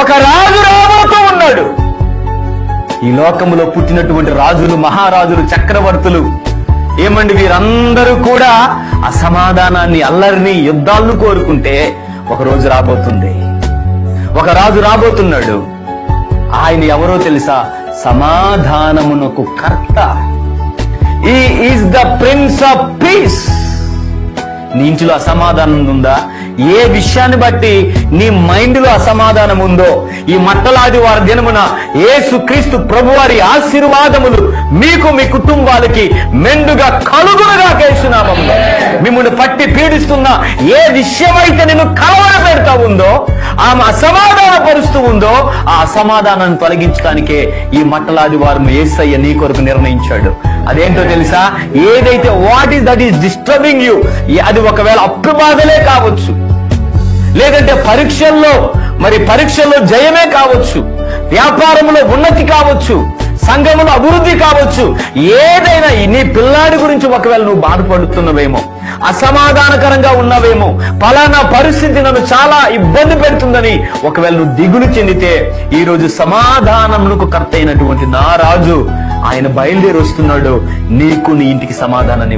ఒక రాజు రాబోతూ ఉన్నాడు. ఈ లోకములో పుట్టినటువంటి రాజులు మహారాజులు చక్రవర్తులు ఏమండి వీరందరూ కూడా అసమాధానాన్ని అల్లరిని యుద్ధాలను కోరుకుంటే ఒక రోజు రాబోతుంది. ఒక రాజు రాబోతున్నాడు. ఆయన ఎవరో తెలుసా? సమాధానమునకు కర్త. ఈ is the prince of peace నీ ఇంటిలో అసమాధానం ఉందా? ఏ విషయాన్ని బట్టి నీ మైండ్లో అసమాధానం ఉందో? ఈ మట్టలాది వారి దినమున ఏసుక్రీస్తు ప్రభువారి ఆశీర్వాదములు మీకు మీ కుటుంబాలకి మెండుగా కలుగునుగా కేసునామంలో మిమ్మల్ని పట్టి పీడిస్తున్న ఏ విషయమైతే నేను కలవర పెడతా ఉందో ఆమె అసమాధాన పరుస్తూ ఉందో ఆ అసమాధానాన్ని తొలగించడానికే ఈ మట్టలాది వారు ఏసయ్య నీ కొరకు నిర్ణయించాడు. అదేంటో తెలుసా? ఏదైతే what is that is disturbing you అది ఒకవేళ అప్పు బాధలే కావచ్చు. లేదంటే పరీక్షల్లో మరి పరీక్షల్లో జయమే కావచ్చు. వ్యాపారంలో ఉన్నతి కావచ్చు. సంఘములో అభివృద్ధి కావచ్చు. ఏదైనా నీ పిల్లాడి గురించి ఒకవేళ నువ్వు బాధపడుతున్నవేమో అసమాధానకరంగా ఉన్నవేమో పలానా పరిస్థితి నన్ను చాలా ఇబ్బంది పెడుతుందని ఒకవేళ నువ్వు దిగులు చెందితే ఈ రోజు సమాధానములకు కర్త అయినటువంటి నా రాజు ఆయన బయలుదేరి వస్తున్నాడు. నీకు నీ ఇంటికి సమాధానాన్ని